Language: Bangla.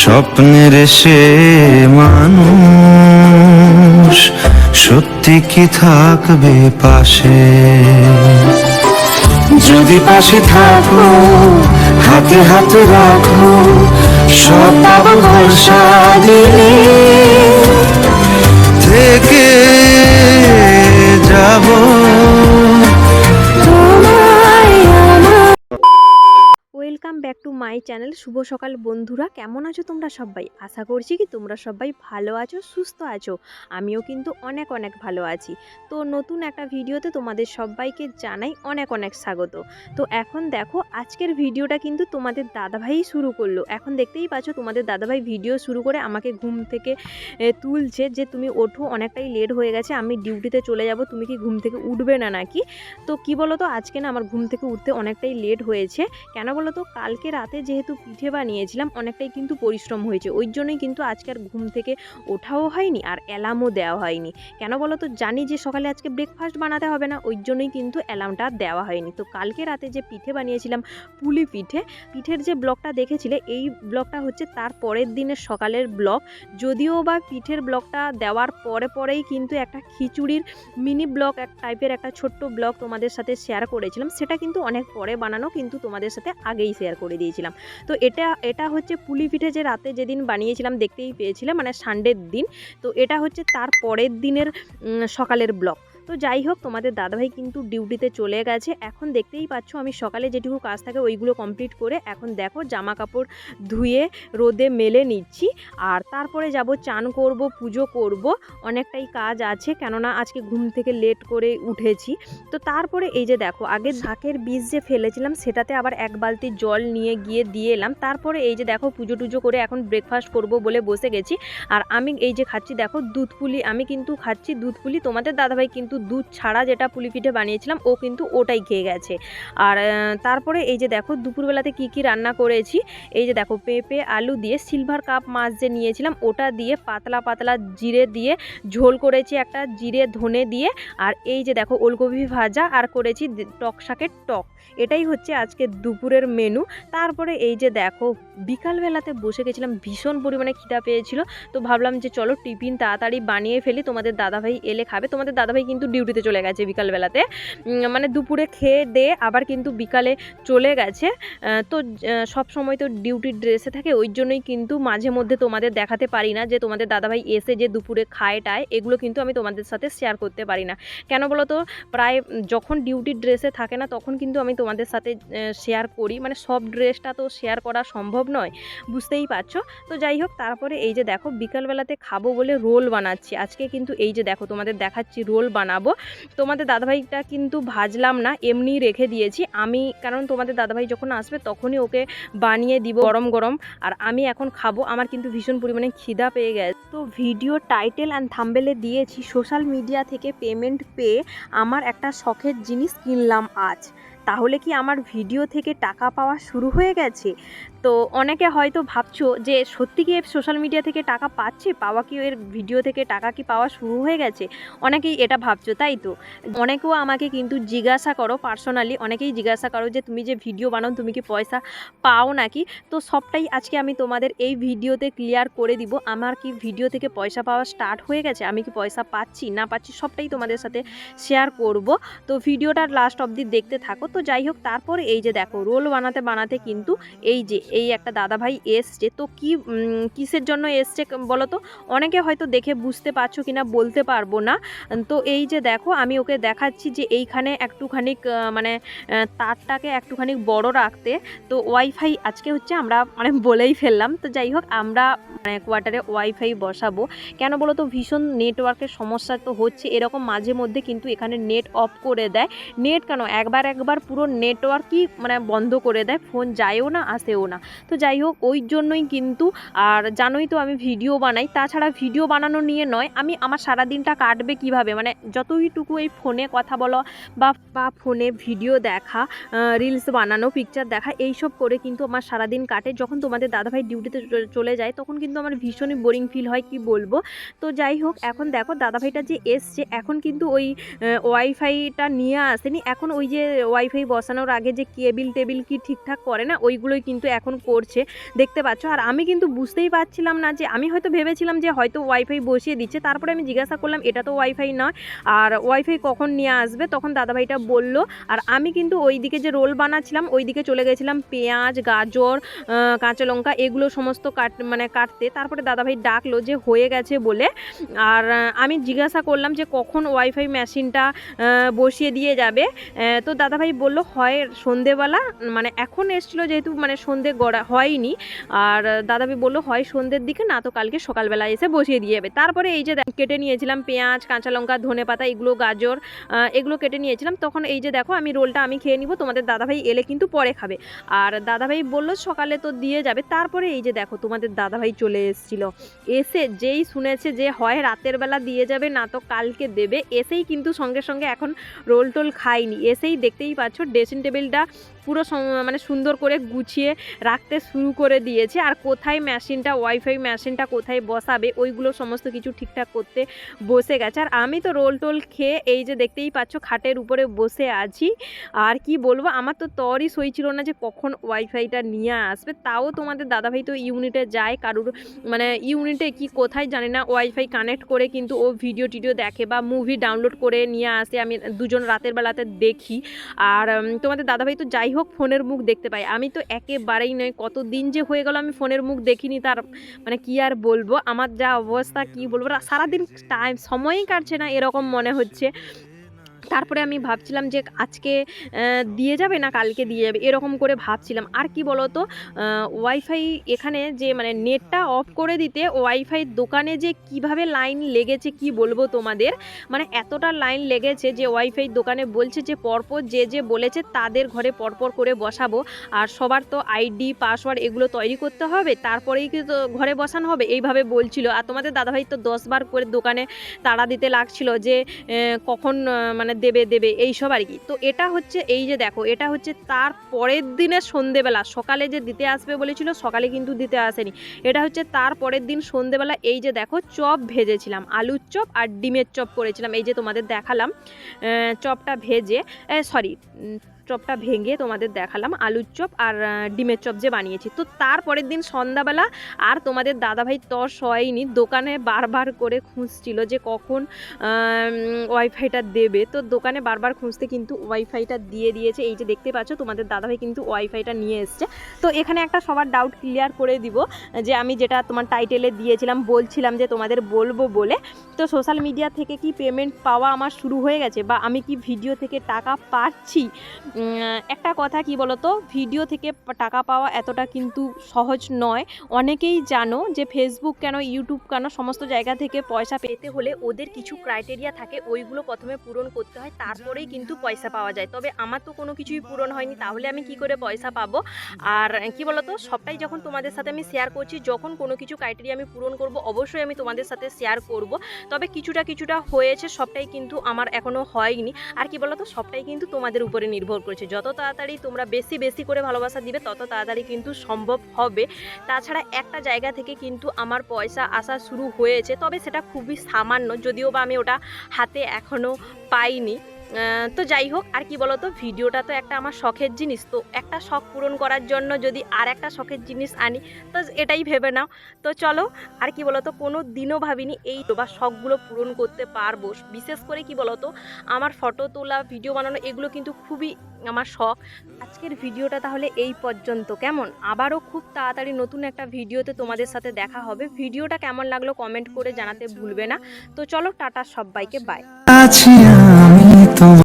স্বপ্নের সে মানুষ সত্যি কি থাকবে পাশে? যদি পাশে থাকো হাতে হাতে রাখো সব পাবো ভরসা দিলে থেকে যাব মাই চ্যানেল। শুভ সকাল বন্ধুরা, কেমন আছো তোমরা সবাই? আশা করছি কি তোমরা সবাই ভালো আছো, সুস্থ আছো। আমিও কিন্তু অনেক অনেক ভালো আছি। তো নতুন একটা ভিডিওতে তোমাদের সবাইকে জানাই অনেক অনেক স্বাগত। তো এখন দেখো, আজকের ভিডিওটা কিন্তু তোমাদের দাদাভাই শুরু করল। এখন দেখতেই পাচ্ছ, তোমাদের দাদাভাই ভিডিও শুরু করে আমাকে ঘুম থেকে তুলছে যে তুমি ওঠো, অনেকটাই লেট হয়ে গেছে, আমি ডিউটিতে চলে যাব, তুমি কি ঘুম থেকে উঠবে না নাকি? তো কি বলো তো আজকে না আমার ঘুম থেকে উঠতে অনেকটাই লেট হয়েছে। কেন বলো তো কালকে রাতে যেহেতু পিঠে বানিয়েছিলাম, অনেকটাই কিন্তু পরিশ্রম হয়েছে। ওই জন্যই কিন্তু আজকে আর ঘুম থেকে ওঠাও হয়নি আর অ্যালার্মও দেওয়া হয়নি। কেন বলো তো জানি যে সকালে আজকে ব্রেকফাস্ট বানাতে হবে না, ওই জন্যই কিন্তু অ্যালার্মটা দেওয়া হয়নি। তো কালকে রাতে যে পিঠে বানিয়েছিলাম, পুলি পিঠে, পিঠের যে ব্লগটা দেখেছিলে, এই ব্লগটা হচ্ছে তার পরের দিনের সকালের ব্লগ যদিও বা পিঠের ব্লগটা দেওয়ার পরে পরেই কিন্তু একটা খিচুড়ির মিনি ব্লগ এক টাইপের একটা ছোট্ট ব্লগ তোমাদের সাথে শেয়ার করেছিলাম। সেটা কিন্তু অনেক পরে বানানো, কিন্তু তোমাদের সাথে আগেই শেয়ার করে দিয়েছিলাম তো এটা এটা হচ্ছে পুলি পিঠে যে রাতে যেদিন বানিয়েছিলাম দেখতেই পেয়েছিলাম মানে সানডের দিন। তো এটা হচ্ছে তার পরের দিনের সকালের ব্লগ। তো যাই হোক, তোমাদের দাদাভাই কিন্তু ডিউটিতে চলে গেছে। এখন দেখতেই পাচ্ছ, আমি সকালে যেটুকু কাজ থাকে ওইগুলো কমপ্লিট করে এখন দেখো জামা কাপড় ধুয়ে রোদে মেলে নিচ্ছি। আর তারপরে যাব, চান করব, পুজো করব। অনেকটাই কাজ আছে, কেননা আজকে ঘুম থেকে লেট করে উঠেছি। তো তারপরে এই যে দেখো আগে শাকের বীজ যে ফেলেছিলাম, সেটাতে আবার এক বালতি জল নিয়ে গিয়ে দিয়ে এলাম। তারপরে এই যে দেখো, পুজো টুজো করে এখন ব্রেকফাস্ট করব বলে বসে গেছি। আর আমি এই যে খাচ্ছি, দেখো দুধ পুলি, আমি কিন্তু খাচ্ছি দুধ পুলি, তোমাদের দাদাভাই কিন্তু দুধ ছাড়া যেটা পুলি পিঠে বানিয়েছিলাম, ও কিন্তু ওটাই খেয়ে গেছে। আর তারপরে এই যে দেখো, দুপুরবেলাতে কি কি রান্না করেছি, এই যে দেখো, পেঁপে, আলু দিয়ে সিলভার কাপ মাছ যে নিয়েছিলাম, ওটা দিয়ে পাতলা পাতলা জিরে দিয়ে ঝোল করেছি একটা, জিরে, ধনে দিয়ে, আর এই যে দেখো, ওলকপি ভাজা, আর করেছি টক শাকের টক। এটাই হচ্ছে আজকে দুপুরের মেনু। তারপরে এই যে দেখো, বিকালবেলাতে বসে গেছিলাম, ভীষণ পরিমাণে খিদা পেয়েছিল। তো ভাবলাম যে চলো টিফিন তাড়াতাড়ি বানিয়ে ফেলি, তোমাদের দাদাভাই এলে খাবে। তোমাদের দাদাভাই কিন্তু ডিউটিতে চলে গেছে বিকালবেলাতে। মানে দুপুরে খেয়ে দে, আবার কিন্তু বিকালে চলে গেছে। তো সব সময় তো ডিউটির ড্রেসে থাকে, ওই জন্যই কিন্তু মাঝে মধ্যে তোমাদের দেখাতে পারি না যে তোমাদের দাদাভাই এসে যে দুপুরে খায় টায়, এগুলো কিন্তু আমি তোমাদের সাথে শেয়ার করতে পারি না। কেন বলো তো প্রায় যখন ডিউটির ড্রেসে থাকে না, তখন কিন্তু আমি তোমাদের সাথে শেয়ার করি। মানে সব ড্রেসটা তো শেয়ার করা সম্ভব নয়, বুঝতেই পারছ? তো যাই হোক, তারপরে এই যে দেখো, বিকালবেলাতে খাব বলে রোল বানাচ্ছি। আজকে কিন্তু এই যে দেখো, তোমাদের দেখাচ্ছি রোল বানাবো। তোমাদের দাদাভাইটা কিন্তু ভাজলাম না এমনি রেখে দিয়েছি। আমি, কারণ তোমাদের দাদাভাই যখন আসবে তখনই ওকে বানিয়ে দিব গরম গরম। আর আমি এখন খাব, আমার কিন্তু ভীষণ পরিমাণে খিদা পেয়ে গেছে। তো ভিডিও টাইটেল অ্যান্ড থাম্বেলে দিয়েছি, সোশ্যাল মিডিয়া থেকে পেমেন্ট পেয়ে আমার একটা শখের জিনিস কিনলাম আজ। তাহলে কি আমার ভিডিও থেকে টাকা পাওয়া শুরু হয়ে গেছে? তো অনেকে হয়তো ভাবছ যে সত্যি কি সোশ্যাল মিডিয়া থেকে টাকা পাচ্ছে? পাওয়া কি এর ভিডিও থেকে টাকা কি পাওয়া শুরু হয়ে গেছে? অনেকেই এটা ভাবছ, তাই তো? অনেকেও আমাকে কিন্তু জিজ্ঞাসা করো পার্সোনালি অনেকেই জিজ্ঞাসা করো যে তুমি যে ভিডিও বানাও, তুমি কি পয়সা পাও নাকি? তো সবটাই আজকে আমি তোমাদের এই ভিডিওতে ক্লিয়ার করে দিব। আমার কি ভিডিও থেকে পয়সা পাওয়া স্টার্ট হয়ে গেছে? আমি কি পয়সা পাচ্ছি, না পাচ্ছি, সবটাই তোমাদের সাথে শেয়ার করব। তো ভিডিওটার লাস্ট অবধি দেখতে থাকো। তো যাই হোক, তারপরে এই যে দেখো, রোল বানাতে বানাতে কিন্তু এই যে, এই একটা দাদাভাই এসছে। তো কি কিসের জন্য এসছে বলো তো অনেকে হয়তো দেখে বুঝতে পারছ কিনা, বলতে পারব না। তো এই যে দেখো, আমি ওকে দেখাচ্ছি যে এইখানে একটুখানি মানে তারটাকে একটুখানি বড় রাখতে। তো ওয়াইফাই আজকে হচ্ছে আমরা মানে বলেই ফেললাম। তো যাই হোক, আমরা মানে কোয়ার্টারে ওয়াইফাই বসাবো। কেন বলো তো ভীষণ নেটওয়ার্কের সমস্যা তো হচ্ছে। এরকম মাঝে মধ্যে কিন্তু এখানে নেট অফ করে দেয়। নেট কেন? একবার একবার পুরো নেটওয়ার্কই মানে বন্ধ করে দেয়। ফোন যায়ও না, আসেও না। তো যাই হোক, ওই জন্যই কিন্তু, আর জানোই তো আমি ভিডিও বানাই। তাছাড়া ভিডিও বানানো নিয়ে নয়, আমি আমার সারা দিনটা কাটবে কীভাবে? মানে যতইটুকু এই ফোনে কথা বলা বা বা ফোনে ভিডিও দেখা রিলস বানানো পিকচার দেখা, এইসব করে কিন্তু আমার সারাদিন কাটে। যখন তোমাদের দাদাভাই ডিউটিতে চলে যায়, তখন কিন্তু আমার ভীষণই বোরিং ফিল হয়, কি বলব? তো যাই হোক, এখন দেখো, দাদাভাইটা যে এসছে, এখন কিন্তু ওই ওয়াইফাইটা নিয়ে আসেনি। এখন ওই যে ওয়াইফাই ওয়াইফাই বসানোর আগে যে কেবিল টেবিল কি ঠিকঠাক করে না, ওইগুলোই কিন্তু এখন করছে। দেখতে পাচ্ছ? আর আমি কিন্তু বুঝতেই পারছিলাম না যে, আমি হয়তো ভেবেছিলাম যে হয়তো ওয়াইফাই বসিয়ে দিচ্ছে। তারপরে আমি জিজ্ঞাসা করলাম, এটা তো ওয়াইফাই নয়। আর ওয়াইফাই কখন নিয়ে আসবে? তখন দাদাভাইটা বলল, আর আমি কিন্তু ওই দিকে যে রোল বানাচ্ছিলাম ওই দিকে চলে গেছিলাম পেঁয়াজ, গাজর কাঁচা লঙ্কা, এগুলো সমস্ত কাট মানে কাটতে। তারপরে দাদাভাই ডাকলো যে, হয়ে গেছে বলে। আর আমি জিজ্ঞাসা করলাম যে, কখন ওয়াইফাই মেশিনটা বসিয়ে দিয়ে যাবে? তো দাদাভাই বলল, হয় সন্ধেবেলা। মানে এখন এসছিলো যেহেতু মানে সন্ধে গড়া হয়নি। আর দাদাভাই বলল, হয় সন্ধ্যের দিকে, না তো কালকে সকালবেলা এসে বসিয়ে দিয়ে যাবে। তারপরে এই যে কেটে নিয়েছিলাম পেঁয়াজ, কাঁচা লঙ্কা, ধনে পাতা, এগুলো গাজর এগুলো কেটে নিয়েছিলাম। তখন এই যে দেখো, আমি রোলটা আমি খেয়ে নিব, তোমাদের দাদাভাই এলে কিন্তু পরে খাবে। আর দাদাভাই বলল, সকালে তো দিয়ে যাবে। তারপরে এই যে দেখো, তোমাদের দাদাভাই চলে এসেছিল। এসে যেই শুনেছে যে হয় রাতের বেলা দিয়ে যাবে, না তো কালকে দেবে, এসেই কিন্তু সঙ্গে সঙ্গে এখন রোল টোল খাইনি এসেই দেখতেই পাচ্ছ ড্রেসিং টেবিলটা পুরো মানে সুন্দর করে গুছিয়ে রাখতে শুরু করে দিয়েছে। আর কোথায় মেশিনটা, ওয়াইফাই মেশিনটা কোথায় বসাবে, ওইগুলো সমস্ত কিছু ঠিকঠাক করতে বসে গেছে। আর আমি তো রোল টোল খেয়ে এই যে দেখতেই পাচ্ছ খাটের উপরে বসে আছি। আর কি বলব, আমার তো তরই সই ছিল না যে কখন ওয়াইফাইটা নিয়ে আসবে। তাও তোমাদের দাদাভাই তো ইউনিটে যায়, কারুর মানে ইউনিটে কি কোথায় জানি না, ওয়াইফাই কানেক্ট করে কিন্তু ও ভিডিও টিডিও দেখে বা মুভি ডাউনলোড করে নিয়ে আসে। আমি দুজন রাতের বেলাতে দেখি। আর তোমাদের দাদাভাই তো যাই হোক ফোনের মুখ দেখতে পাই। আমি তো একেবারেই নয় কত দিন যে হয়ে গেল আমি ফোনের মুখ দেখিনি তার মানে কি আর বলব? আমার যা অবস্থা কি বলব? সারাদিন টাইম সময়ই কাটছে না এরকম মনে হচ্ছে। তারপরে আমি ভাবছিলাম যে আজকে দিয়ে যাবে না কালকে দিয়ে যাবে? এরকম করে ভাবছিলাম। আর কি বলতো? ওয়াইফাই এখানে যে মানে নেটটা অফ করে দিতে ওয়াইফাই দোকানে যে কীভাবে লাইন লেগেছে কি বলব তোমাদের? মানে এতটা লাইন লেগেছে যে ওয়াইফাই দোকানে বলছে যে পরপর যে যে বলেছে তাদের ঘরে পরপর করে বসাবো। আর সবার তো আইডি পাসওয়ার্ড এগুলো তৈরি করতে হবে তারপরেই কি তো ঘরে বসানো হবে? এইভাবে বলছিল। আর তোমাদের দাদাভাই তো দশবার করে দোকানে তাড়া দিতে লাগছিল যে কখন আহ, মানে দেবে দেবে এইসব আর কি। তো এটা হচ্ছে এই যে দেখো, এটা হচ্ছে তার পরের দিনের সন্ধেবেলা। সকালে যে দিতে আসবে বলেছিল, সকালে কিন্তু দিতে আসেনি। এটা হচ্ছে তার পরের দিন সন্ধেবেলা, এই যে দেখো, চপ ভেজেছিলাম। আলুর চপ আর ডিমের চপ করেছিলাম। এই যে তোমাদের দেখালাম চপটা ভেজে সরি চপটা ভেঙে তোমাদের দেখালাম, আলুর চপ আর ডিমের চপ যে বানিয়েছি। তো তারপরের দিন সন্ধ্যাবেলা আর তোমাদের দাদাভাই তস হয়নি, দোকানে বারবার করে খুঁজছিল যে কখন ওয়াইফাইটা দেবে। তো দোকানে বারবার খুঁজতে কিন্তু ওয়াইফাইটা দিয়ে দিয়েছে। এই যে দেখতে পাচ্ছ, তোমাদের দাদাভাই কিন্তু ওয়াইফাইটা নিয়ে এসছে। তো এখানে একটা সবার ডাউট ক্লিয়ার করে দিব, যে আমি যেটা তোমার টাইটেলে দিয়েছিলাম, বলছিলাম যে তোমাদের বলব বলে। তো সোশ্যাল মিডিয়া থেকে কি পেমেন্ট পাওয়া আমার শুরু হয়ে গেছে? বা আমি কি ভিডিও থেকে টাকা পাচ্ছি? একটা কথা কি বলতো? ভিডিও থেকে টাকা পাওয়া এতটা কিন্তু সহজ নয়। অনেকেই জানো যে ফেসবুক কেন ইউটিউব কেন, সমস্ত জায়গা থেকে পয়সা পেতে হলে ওদের কিছু ক্রাইটেরিয়া থাকে, ওইগুলো প্রথমে পূরণ করতে হয়, তারপরেই কিন্তু পয়সা পাওয়া যায়। তবে আমার তো কোনো কিছুই পূরণ হয়নি, তাহলে আমি কি করে পয়সা পাবো? আর কি বলতো? সবটাই যখন তোমাদের সাথে আমি শেয়ার করছি, যখন কোনো কিছু ক্রাইটেরিয়া আমি পূরণ করব, অবশ্যই আমি তোমাদের সাথে শেয়ার করব। তবে কিছুটা কিছুটা হয়েছে, সবটাই কিন্তু আমার এখনও হয়নি। আর কি বলতো? সবটাই কিন্তু তোমাদের উপরে নির্ভর করেছে। যত তাড়াতাড়ি তোমরা বেশি বেশি করে ভালোবাসা দিবে, তত তাড়াতাড়ি কিন্তু সম্ভব হবে। তাছাড়া একটা জায়গা থেকে কিন্তু আমার পয়সা আসা শুরু হয়েছে, তবে সেটা খুবই সামান্য, যদিও বা আমি ওটা হাতে এখনও পাইনি। তো যাই হোক, আর কি বলতো, ভিডিওটা তো একটা আমার শখের জিনিস। তো একটা শখ পূরণ করার জন্য যদি আর একটা শখের জিনিস আনি, তো এটাই ভেবে নাও। তো চলো, আর কি বলতো, কোনো দিনও ভাবিনি এই বা শখগুলো পূরণ করতে পারব। বিশেষ করে কি বলতো, আমার ফটো তোলা, ভিডিও বানানো, এগুলো কিন্তু খুবই আমার শখ। আজকের ভিডিওটা তাহলে এই পর্যন্ত। কেমন? আবারও খুব তাড়াতাড়ি নতুন একটা ভিডিওতে তোমাদের সাথে দেখা হবে। ভিডিওটা কেমন লাগল কমেন্ট করে জানাতে ভুলবে না। তো চলো, টাটা সবাইকে বাই আছি আমি তোমার